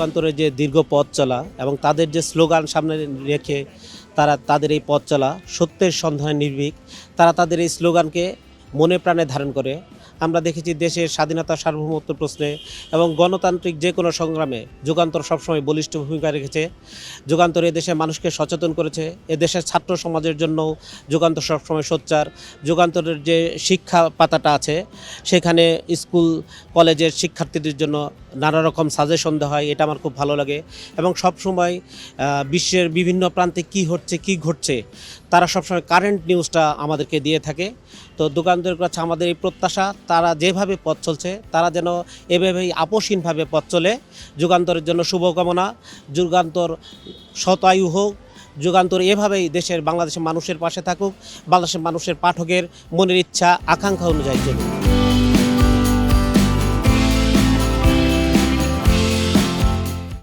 যুগান্তরের যে দীর্ঘ পথ চলা এবং তাদের যে স্লোগান সামনে রেখে তারা তাদের এই পথ চলা সত্যের সন্ধানে নির্ভীক, তারা তাদের এই স্লোগানকে মনে প্রাণে ধারণ করে। আমরা দেখেছি দেশের স্বাধীনতা সার্বভৌমত্ব প্রশ্নে এবং গণতান্ত্রিক যে কোনো সংগ্রামে যুগান্তর সবসময় বলিষ্ঠ ভূমিকা রেখেছে। যুগান্তর এদেশের মানুষকে সচেতন করেছে। এদেশের ছাত্র সমাজের জন্য যুগান্তর সবসময় সোচ্চার। যুগান্তরের যে শিক্ষা পাতাটা আছে, সেখানে স্কুল, কলেজের শিক্ষার্থীদের জন্য নানা রকম সাজেশন দেওয়া হয় এটা আমার খুব ভালো লাগে। এবং সবসময় আহ, বিশ্বের বিভিন্ন প্রান্তে কি হচ্ছে কি ঘটছে তারা সবসময় কারেন্ট নিউজটা আমাদেরকে দিয়ে থাকে। তো দোকানদারের কাছে আমাদের এই প্রত্যাশা তারা যেভাবে পথ চলছে তারা যেন এভাবেই আপোষহীনভাবে পথ চলে। যুগান্তরের জন্য শুভকামনা যুগান্তর শতায়ু হোক যুগান্তর এভাবেই দেশের বাংলাদেশের মানুষের পাশে থাকুক বাংলাদেশের মানুষের পাঠকের মনের ইচ্ছা আকাঙ্ক্ষা অনুযায়ী চলুক।